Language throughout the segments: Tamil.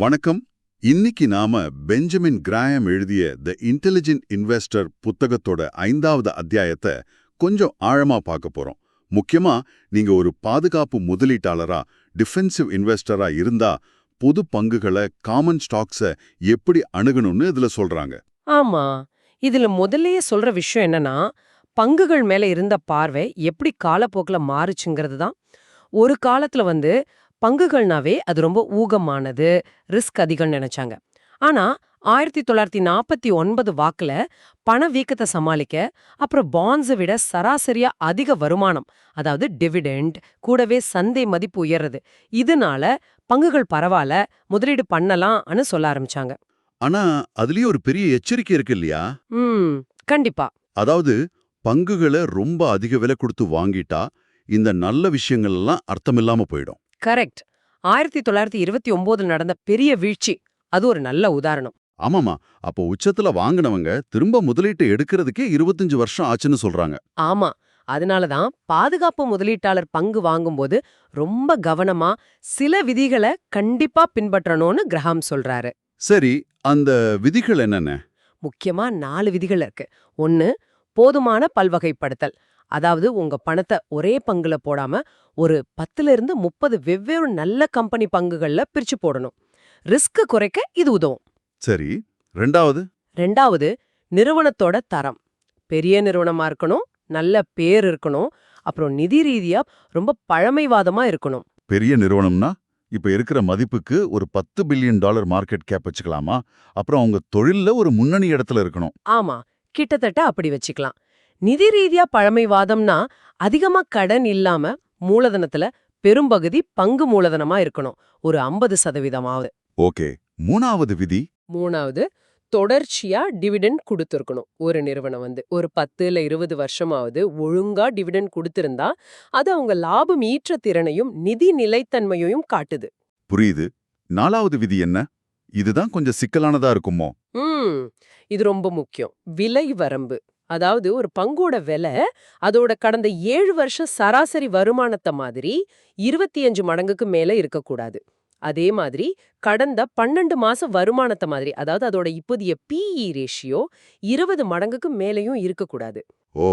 வணக்கம். இன்னைக்கு நாம பெஞ்சமின் கிராயம் எழுதிய த இன்டெலிஜென்ட் இன்வெஸ்டர் புத்தகத்தோட ஐந்தாவது அத்தியாயத்தை கொஞ்சம் ஆழமா பார்க்க போறோம். முக்கியமா நீங்க ஒரு பாதுகாப்பு முதலீட்டாளரா டிஃபென்சிவ் இன்வெஸ்டரா இருந்தா பொது பங்குகளை காமன் ஸ்டாக்ஸ எப்படி அணுகணும்னு இதுல சொல்றாங்க. ஆமா. இதுல முதல்லயே சொல்ற விஷயம் என்னன்னா பங்குகள் மேல இருந்த பார்வை எப்படி காலப்போக்குல மாறுச்சுங்கிறது தான். ஒரு காலத்துல வந்து பங்குகள்னாவே அது ரொம்ப ஊகமானது ரிஸ்க் அதிகம்னு நினைச்சாங்க. ஆனா ஆயிரத்தி தொள்ளாயிரத்தி நாற்பத்தி ஒன்பது வாக்குல பணவீக்கத்தை சமாளிக்க அப்புறம் பாண்ட்ஸை விட சராசரியா அதிக வருமானம் அதாவது டிவிடெண்ட் கூடவே சந்தை மதிப்பு உயர்றது இதனால பங்குகள் பரவாயில்ல முதலீடு பண்ணலாம்னு சொல்ல ஆரம்பிச்சாங்க. ஆனா அதுலயே ஒரு பெரிய எச்சரிக்கை இருக்கு இல்லையா? ம் கண்டிப்பா. அதாவது பங்குகளை ரொம்ப அதிக விலை கொடுத்து வாங்கிட்டா இந்த நல்ல விஷயங்கள் எல்லாம் அர்த்தமில்லாம போயிடும். கரெக்ட். ஆயிரத்தி தொள்ளாயிரத்தி இருபத்தி ஒன்பதுல நடந்த பெரிய வீழ்ச்சி அது ஒரு நல்ல உதாரணம். ஆமாமா அப்போ உச்சத்துல வாங்கினவங்க திரும்ப முதலீட்டை எடுக்கிறதுக்கே இருபத்தஞ்சு வருஷம் ஆச்சுன்னு சொல்றாங்க. ஆமா. அதனாலதான் பாதுகாப்பு முதலீட்டாளர் பங்கு வாங்கும்போது ரொம்ப கவனமா சில விதிகளை கண்டிப்பா பின்பற்றணும்னு கிரஹாம் சொல்றாரு. சரி அந்த விதிகள் என்னென்ன? முக்கியமா நாலு விதிகள் இருக்கு. ஒன்னு போதுமான பல்வகைப்படுத்தல். அதாவது உங்க பணத்தை ஒரே பங்குல போடாம ஒரு பத்துல இருந்து முப்பது வெவ்வேறு நல்ல கம்பெனி பங்குகள்ல பிரிச்சு போடணும். ரிஸ்க் குறைக்க இது உதவும். சரி ரெண்டாவது? ரெண்டாவது நிறுவனத்தோட தரம். பெரிய நிறுவனமா இருக்கணும் நல்ல பேர் இருக்கணும் அப்புறம் நிதி ரீதியா ரொம்ப பழமைவாதமா இருக்கணும். பெரிய நிறுவனம்னா இப்ப இருக்கிற மதிப்புக்கு ஒரு பத்து பில்லியன் டாலர் மார்க்கெட் கேப் வச்சுக்கலாமா? அப்புறம் அவங்க தொழில்ல ஒரு முன்னணி இடத்துல இருக்கணும். ஆமா கிட்டத்தட்ட அப்படி வச்சுக்கலாம். நிதி ரீதியா பழமைவாதம்னா அதிகமா கடன் இல்லாம மூலதனத்துல பெரும்பகுதி பங்கு மூலதனமா இருக்கணும். ஒரு ஐம்பது சதவீதமாவது. ஓகே. மூணாவது விதி? மூணாவது தொடர்ச்சியா டிவிடெண்ட் கொடுத்துருக்கணும். ஒரு நிறுவனம் வந்து ஒரு பத்து இல்ல இருபது வருஷமாவது ஒழுங்கா டிவிடெண்ட் கொடுத்திருந்தா அது அவங்க லாபம் ஈற்ற திறனையும் நிதி நிலைத்தன்மையையும் காட்டுது. புரியுது. நாலாவது விதி என்ன? இதுதான் கொஞ்சம் சிக்கலானதா இருக்குமோ? ம். இது ரொம்ப முக்கியம். விலை வரம்பு. அதாவது ஒரு பங்கோட விலை அதோட கடந்த ஏழு வருஷம் சராசரி வருமானத்தை மாதிரி இருபத்தி அஞ்சு மடங்குக்கு மேல இருக்கக்கூடாது. அதே மாதிரி கடந்த பன்னெண்டு மாச வருமானத்தை மாதிரி அதாவது அதோட இப்போதைய பிஇ ரேஷியோ இருபது மடங்குக்கு மேலேயும் இருக்கக்கூடாது. ஓ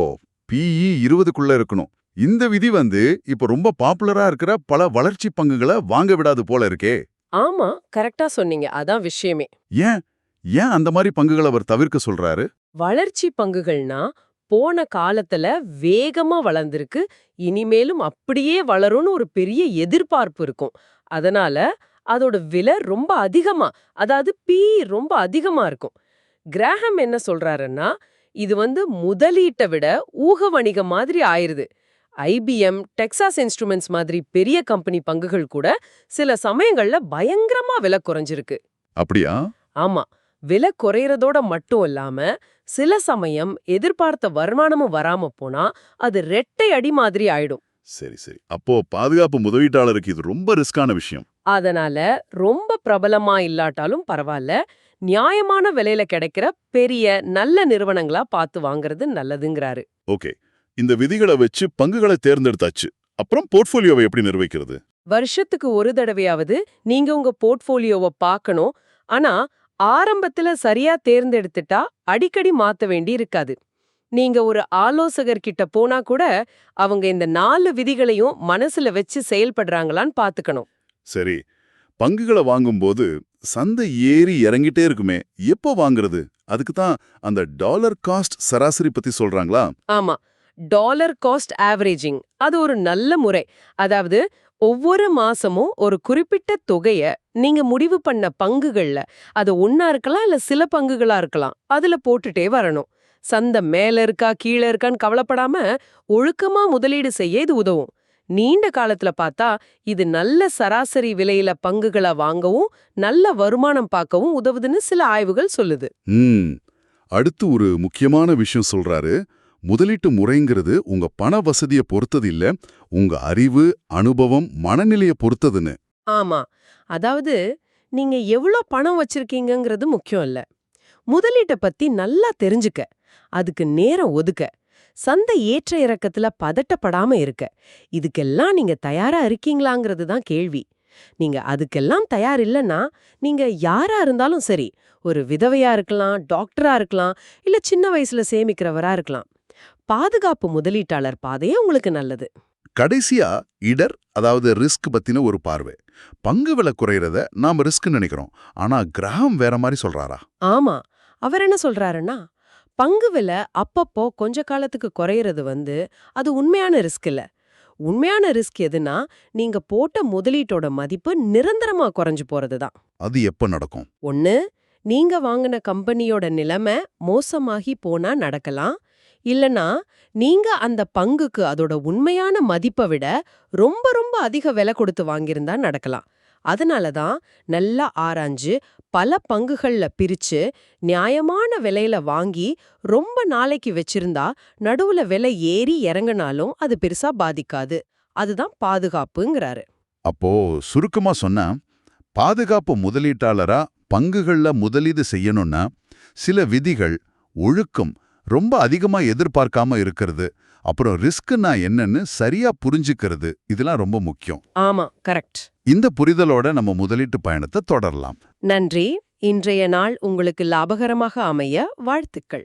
பிஇ இருபதுக்குள்ள இருக்கணும். இந்த விதி வந்து இப்ப ரொம்ப பாப்புலரா இருக்கிற பல வளர்ச்சி பங்குகளை வாங்க விடாது போல இருக்கே. ஆமா கரெக்டா சொன்னீங்க. அதான் விஷயமே. ஏன்? ஏன் அந்த மாதிரி பங்குகளை அவர் தவிர்க்க சொல்றாரு? வளர்ச்சி பங்குகள்னா போன காலத்துல வேகமா வளர்ந்திருக்கு இனிமேலும் அப்படியே வளரும்னு ஒரு பெரிய எதிர்பார்ப்பு இருக்கும். அதனால அதோட விலை ரொம்ப அதிகமா அதாவது பி ரொம்ப அதிகமா இருக்கும். கிராஹம் என்ன சொல்றாருன்னா இது வந்து முதலீட்டை விட ஊக வணிகம் மாதிரி ஆயிருது. ஐபிஎம் டெக்சாஸ் இன்ஸ்ட்ருமெண்ட்ஸ் மாதிரி பெரிய கம்பெனி பங்குகள் கூட சில சமயங்கள்ல பயங்கரமா விலை குறைஞ்சிருக்கு. அப்படியா? ஆமா. விலை குறையறதோட மட்டும் இல்லாம சில சமயம் எதிர்பார்த்த வருமானமும் வராம போனா அது ரெட்டை அடி மாதிரி ஆயிடும். சரி சரி. அப்போ பாதுகாப்பு முதலீட்டாளருக்கு இது ரொம்ப ரிஸ்கான விஷயம். அதனால ரொம்ப பிரபலமா இல்லாட்டாலும் பரவாயில்ல. நியாயமான விலையில கிடைக்கிற பெரிய நல்ல நிறுவனங்களா பார்த்து வாங்குறது நல்லதுங்கிறாரு. ஓகே. இந்த விதிகளை வச்சு பங்குகளை தேர்ந்தெடுத்தாச்சு. அப்புறம் போர்ட்ஃபோலியோவை எப்படி நிர்வகிக்கிறது? வருஷத்துக்கு ஒரு தடவையாவது நீங்க உங்க போர்ட்ஃபோலியோவை பார்க்கணும். ஆனா ஆரம்பத்துல சரியா தேர்ந்தெடுத்துட்டா அடிக்கடி மாத்த வேண்டி இருக்காது. நீங்க ஒரு ஆலோசகர் கிட்ட போனா கூட அவங்க இந்த நாலு விதிகளையும் மனசுல வச்சு செயல்படுறாங்களான்னு பாத்துக்கணும். சரி பங்குகளை வாங்கும்போது சந்தை ஏறி இறங்கிட்டே இருக்குமே எப்போ வாங்குறது? அதுக்கு தான் அந்த டாலர் காஸ்ட் சராசரி பத்தி சொல்றாங்களா? ஆமா டாலர் காஸ்ட் ஆவரேஜிங் அது ஒரு நல்ல முறை. அதாவது ஒவ்வொரு மாசமும் ஒரு குறிப்பிட்ட தொகைய நீங்க முடிவு பண்ண பங்குகள்ல அது ஒன்னா இருக்கலாம் இல்ல சில பங்குகளா இருக்கலாம் அதுல போட்டுட்டே வரணும். சந்தை மேல இருக்கா கீழே இருக்கான்னு கவலைப்படாம ஒழுக்கமா முதலீடு செய்ய இது உதவும். நீண்ட காலத்துல பார்த்தா இது நல்ல சராசரி விலையில பங்குகளை வாங்கவும் நல்ல வருமானம் பார்க்கவும் உதவுதுன்னு சில ஆய்வுகள் சொல்லுது. அடுத்து ஒரு முக்கியமான விஷயம் சொல்றாரு. முதலீட்டு முறைங்கிறது உங்க பண வசதியை பொறுத்தது இல்ல உங்க அறிவு அனுபவம் மனநிலைய பொறுத்ததுன்னு. ஆமா. அதாவது நீங்க எவ்வளோ பணம் வச்சிருக்கீங்கங்கிறது முக்கியம் இல்ல. முதலீட்டை பத்தி நல்லா தெரிஞ்சுக்க. அதுக்கு நேரம் ஒதுக்க. சந்தை ஏற்ற இறக்கத்துல பதட்டப்படாம இருக்க. இதுக்கெல்லாம் நீங்க தயாரா இருக்கீங்களாங்கிறது தான் கேள்வி. நீங்க அதுக்கெல்லாம் தயார் இல்லைன்னா நீங்க யாரா இருந்தாலும் சரி ஒரு விதவையா இருக்கலாம் டாக்டரா இருக்கலாம் இல்ல சின்ன வயசுல சேமிக்கிறவரா இருக்கலாம். பாதுகாப்பு முதலீட்டாளர் பாதையே உங்களுக்கு நல்லது. கடைசியா இடர் அதாவது ரிஸ்க் பத்தின ஒரு பார்வை. பங்கு விலை குறையறத நாம ரிஸ்க் நினைக்கிறோம். ஆனா கிரகம் வேற மாதிரி சொல்றாரா? ஆமா. அவர் என்ன சொல்றாருன்னா பங்கு விலை அப்பப்போ கொஞ்ச காலத்துக்கு குறையிறது வந்து அது உண்மையான ரிஸ்க் இல்ல. உண்மையான ரிஸ்க் எதுனா நீங்க போட்ட முதலீட்டோட மதிப்பு நிரந்தரமா குறைஞ்சு போறது தான். அது எப்ப நடக்கும்? ஒண்ணு நீங்க வாங்கின கம்பெனியோட நிலைமை மோசமாகி போனா நடக்கலாம். இல்லனா நீங்க அந்த பங்குக்கு அதோட உண்மையான மதிப்பை விட ரொம்ப ரொம்ப அதிக விலை கொடுத்து வாங்கியிருந்தா நடக்கலாம். அதனால தான் நல்லா ஆராய்ஞ்சு பல பங்குகள்ல பிரிச்சு நியாயமான விலையில வாங்கி ரொம்ப நாளைக்கு வச்சிருந்தா நடுவுல விலை ஏறி இறங்குனாலும் அது பெருசா பாதிக்காது. அதுதான் பாதுகாப்புங்கிறாரு. அப்போ சுருக்கமா சொன்னா பாதுகாப்பு முதலீட்டாளரா பங்குகள்ல முதலீடு செய்யணும்னா சில விதிகள் ஒழுக்கம் ரொம்ப அதிகமா எதிர்பார்க்காம இருக்கிறது. அப்புறம் ரிஸ்க்னா என்னன்னு சரியா புரிஞ்சுக்கிறது. இதெல்லாம் ரொம்ப முக்கியம். ஆமா கரெக்ட். இந்த புரிதலோட நம்ம முதலீட்டு பயணத்தை தொடரலாம். நன்றி. இன்றைய நாள் உங்களுக்கு லாபகரமாக அமைய வாழ்த்துக்கள்.